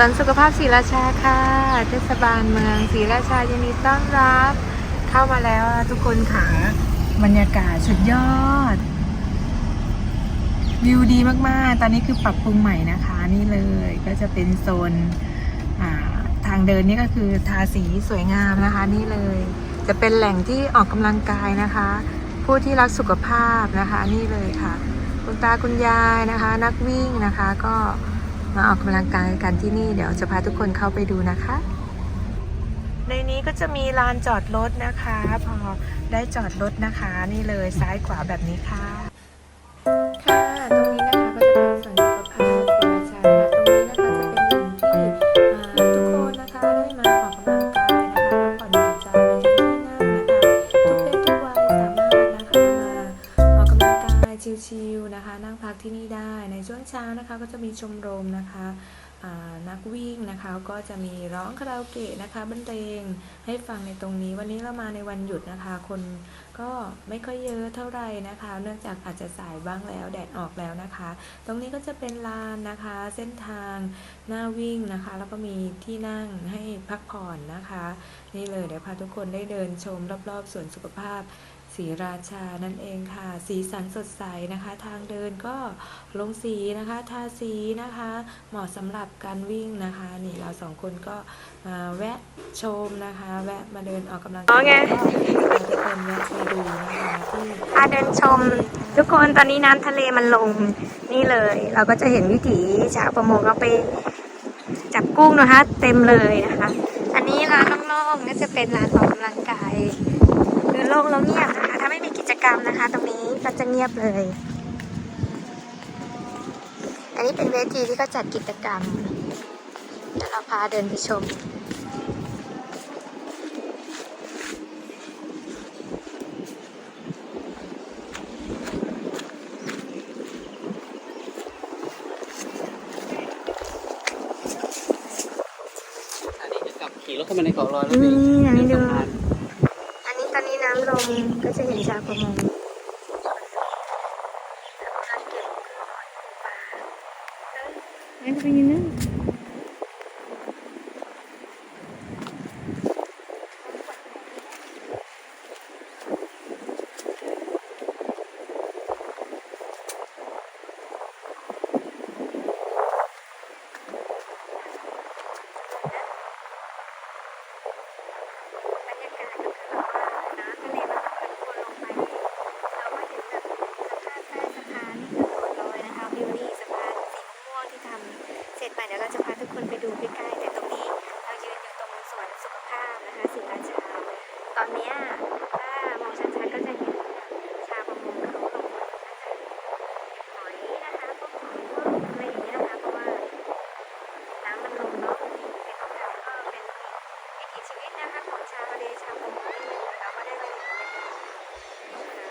วนสุขภาพศรีราชาค่ะ เทศบาลเมืองศรีราชายินดีต้อนรับ เข้ามาแล้วทุกคนค่ะ บรรยากาศสุดยอด วิวดีมากๆ ตอนนี้คือปรับปรุงใหม่นะคะ นี่เลยก็จะเป็นโซนทางเดินนี่ก็คือทาสีสวยงามนะคะ นี่เลย จะเป็นแหล่งที่ออกกำลังกายนะคะ ผู้ที่รักสุขภาพนะคะ นี่เลยค่ะ คุณตาคุณยายนะคะ นักวิ่งนะคะก็ มาออกกำลังกายกันที่นี่เดี๋ยวจะพาทุกคนเข้าไปดูนะคะ ในนี้ก็จะมีลานจอดรถนะคะ พอได้จอดรถนะคะ นี่เลยซ้ายขวาแบบนี้ค่ะ นะคะก็จะมีชมรมนะคะนักวิ่งนะคะก็จะมีร้องคาราโอเกะนะคะบรรเลงให้ฟังในตรงนี้ วันนี้เรามาในวันหยุดนะคะ คนก็ไม่ค่อยเยอะเท่าไหร่นะคะ เนื่องจากอาจจะสายบ้างแล้วแดดออกแล้วนะคะ ตรงนี้ก็จะเป็นลานนะคะ เส้นทางหน้าวิ่งนะคะ แล้วก็มีที่นั่งให้พักผ่อนนะคะ นี่เลยเดี๋ยวพาทุกคนได้เดินชมรอบๆสวนสุขภาพ ศรีราชานั่นเองค่ะ สีสันสดใสนะคะ ทางเดินก็ลงสีนะคะ ทาสีนะคะ เหมาะสำหรับการวิ่งนะคะ นี่เราสองคนก็มาแวะชมนะคะ แวะมาเดินออกกำลังกายอ๋อไงก็พาทุกคนแวะมาดูนะคะที่พาเดินชม ทุกคนตอนนี้น้ำทะเลมันลงนี่เลย เราก็จะเห็นวิถีชาวประมงเขาไปจับกุ้งนะคะ เต็มเลยนะคะ อันนี้ร้านโล่งๆก็จะเป็นร้านออกกำลังกายคือโล่ งแล้วเงียบนะคะ ถ้าไม่มีกิจกรรมนะคะ ตรงนี้ก็จะเงียบเลย อันนี้เป็นเวทีที่เขาจัดกิจกรรมเดี๋ยวเราพาเดินไปชมอันนี้จะกลับขี่รถเข้ามาในเกาะลอยแล้วอืไป มอันนี้ดู สะพาน อันนี้ต อนนี้น้ำลงก็จะเห็นชาวประมงไม่เป็นยังไงบรรยากาศก็คือแบบว่าน้ำทะเลมันมันวนลงไป เราก็เห็นแบบสะพานใต้สะพานนี่คือเกาะลอยนะคะวิวนี่สะพานสีม่วงๆที่ทำเสร็จใหม่เดี๋ยวเราจะพาทุกคนไปดูใกล้ๆแต่ตรงนี้เรายืนอยู่ตรงสวนสุขภาพนะคะศรีราชา ตอนเนี้ยถ้ามองชัดๆก็จะเห็นชาวประมงเขาลงมาหอยนะคะพวกหอยพวกอะไรอย่างเงี้ยนะคะเพราะว่าน้ำมันลงเนาะเป็นของเราก็เป็นวิถีชีวิตนะคะของชาวทะเลชาวประมงเราก็ได้มาเห็นบรรยากาศนะคะ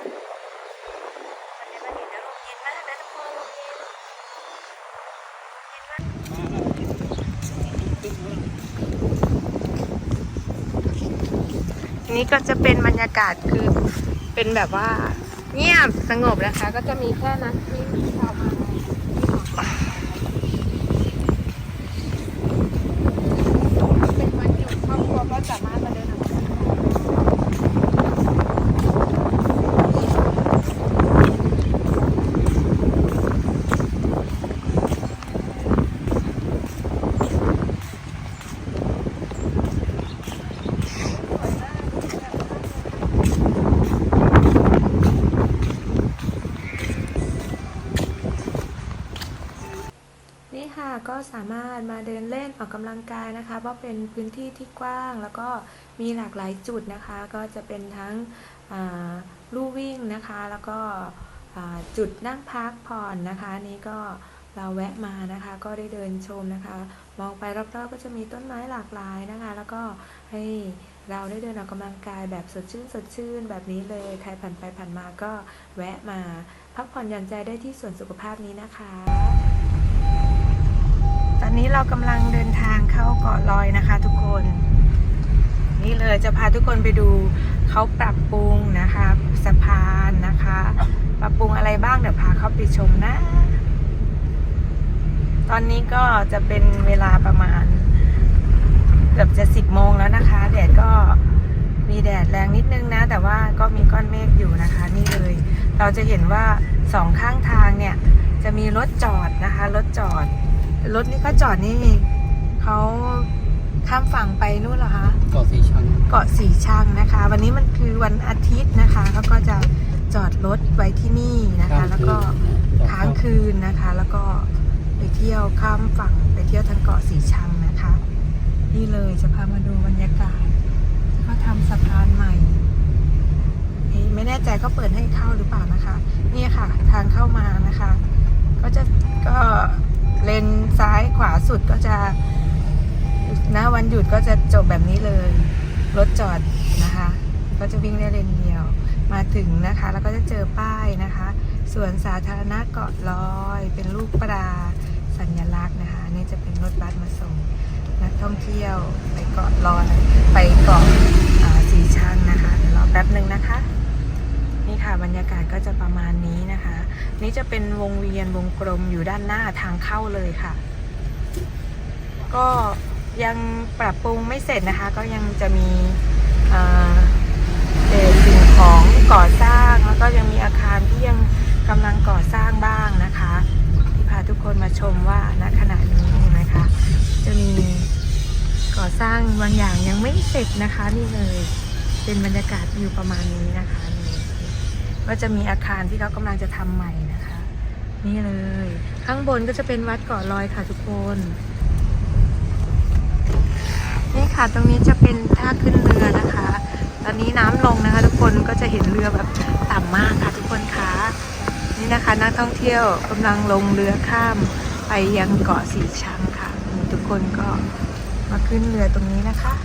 มันจะมาเห็นแล้วลมเย็นมากนะทุกคนลมเย็นเย็นมาก นี้ก็จะเป็นบรรยากาศคือเป็นแบบว่า เงียบสงบนะคะ ก็จะมีแค่นักวิ่มีชาวบ้านเป็นวันหยุดครอบครัวก็สามารถมาเดินออกกำลังกาย นี่ ค่ะก็สามารถมาเดินเล่นออกกำลังกายนะคะ เพราะเป็นพื้นที่ที่กว้าง แล้วก็มีหลากหลายจุดนะคะ ก็จะเป็นทั้งลู่วิ่งนะคะ แล้วก็จุดนั่งพักผ่อนนะคะนี้ก็เราแวะมานะคะ ก็ได้เดินชมนะคะ มองไปรอบๆก็จะมีต้นไม้หลากหลายนะคะ แล้วก็ให้เราได้เดินออกกำลังกายแบบสดชื่นสดชื่นแบบนี้เลยใครผ่านไปผ่านมาก็แวะมา พักผ่อนหย่อนใจได้ที่สวนสุขภาพนี้นะคะ ตอนนี้เรากำลังเดินทางเข้าเกาะลอยนะคะ ทุกคน นี่เลยจะพาทุกคนไปดูเขาปรับปรุงนะคะสะพานนะคะ ปรับปรุงอะไรบ้างเดี๋ยวพาเข้าไปชมนะ ตอนนี้ก็จะเป็นเวลาประมาณ เกือบจะสิบโมงแล้วนะคะ แดดก็มีแดดแรงนิดนึงนะ แต่ว่าก็มีก้อนเมฆอยู่นะคะ นี่เลย เราจะเห็นว่าสองข้างทางเนี่ย จะมีรถจอดนะคะ รถจอด รถนี่ก็จอดนี่เขาข้ามฝั่งไปนู่นเหรอคะเกาะสีชังเกาะสีชังนะคะ วันนี้มันคือวันอาทิตย์นะคะเขาก็จะจอดรถไว้ที่นี่นะคะ แล้วก็ค้างคืนนะคะ แล้วก็ไปเที่ยวข้ามฝั่งไปเที่ยวทางเกาะสีชังนะคะ นี่เลยจะพามาดูบรรยากาศที่เขาทำสะพานใหม่เอ๊ะไม่แน่ใจก็เปิดให้เข้าหรือเปล่านะคะ นี่ค่ะทางเข้ามานะคะ ก็จะก็ เลนซ้ายขวาสุดก็จะนะวันหยุดก็จะจบแบบนี้เลย รถจอดนะคะ ก็จะวิ่งได้เลนเดียว มาถึงนะคะ แล้วก็จะเจอป้ายนะคะสวนสาธารณะเกาะลอย เป็นรูปปลาสัญลักษณ์นะคะ นี่จะเป็นรถบัสมาส่งนักท่องเที่ยวไปเกาะลอยไปเกาะสีชังนะคะเดี๋ยวรอแป๊บหนึ่งนะคะ นี่ค่ะบรรยากาศก็จะประมาณนี้นะคะ นี่จะเป็นวงเวียนวงกลมอยู่ด้านหน้าทางเข้าเลยค่ะ ก็ยังปรับปรุงไม่เสร็จนะคะ ก็ยังจะมีเศษสิ่งของก่อสร้างแล้วก็ยังมีอาคารที่ยังกำลังก่อสร้างบ้างนะคะ ที่พาทุกคนมาชมว่าณขณะนี้เห็นไหมคะจะมีก่อสร้างบางอย่างยังไม่เสร็จนะคะนี่เลย เป็นบรรยากาศอยู่ประมาณนี้นะคะ ก็จะมีอาคารที่เขากำลังจะทำใหม่นะคะ นี่เลย ข้างบนก็จะเป็นวัดเกาะลอยค่ะทุกคน นี่ค่ะตรงนี้จะเป็นท่าขึ้นเรือนะคะ ตอนนี้น้ำลงนะคะ ทุกคนก็จะเห็นเรือแบบต่ำมากค่ะทุกคนคะนี่นะคะนักท่องเที่ยวกำลังลงเรือข้ามไปยังเกาะสีชังค่ะทุกคนก็มาขึ้นเรือตรงนี้นะคะ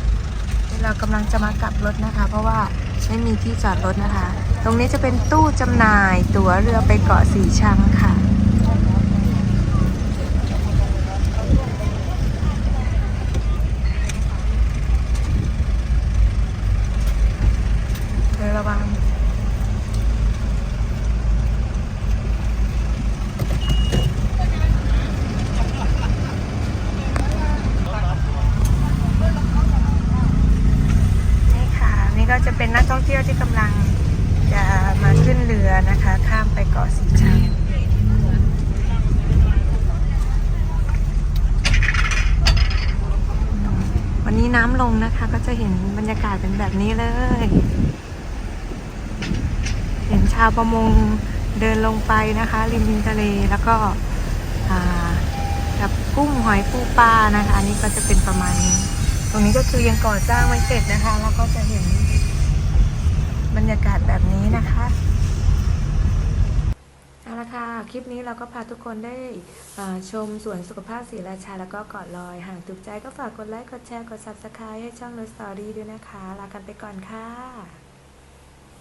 เรากำลังจะมากลับรถนะคะ เพราะว่าไม่มีที่จอดรถนะคะ ตรงนี้จะเป็นตู้จำหน่ายตั๋วเรือไปเกาะสีชังค่ะ เดินระวัง นี่ค่ะ นี่ ก็จะเป็นนักท่องเที่ยวที่กำลังจะมาขึ้นเรือนะคะ ข้ามไปเกาะสีชังวันนี้น้ำลงนะคะ ก็จะเห็นบรรยากาศเป็นแบบนี้เลย เห็นชาวประมงเดินลงไปนะคะ ริมทะเลแล้วก็กับกุ้งหอยปูปลานะคะนี่ก็จะเป็นประมาณนี้ ตรงนี้ก็คือยังก่อสร้างไม่เสร็จนะคะ แล้วก็จะเห็นบรรยากาศแบบนี้นะคะ เอาละค่ะ คลิปนี้เราก็พาทุกคนได้ชมสวนสุขภาพศรีราชา แล้วก็เกาะลอยหากถูกใจก็ฝากกดไลค์ กดแชร์ กด subscribe ให้ช่อง The Story ด้วยนะคะ ลากันไปก่อนค่ะ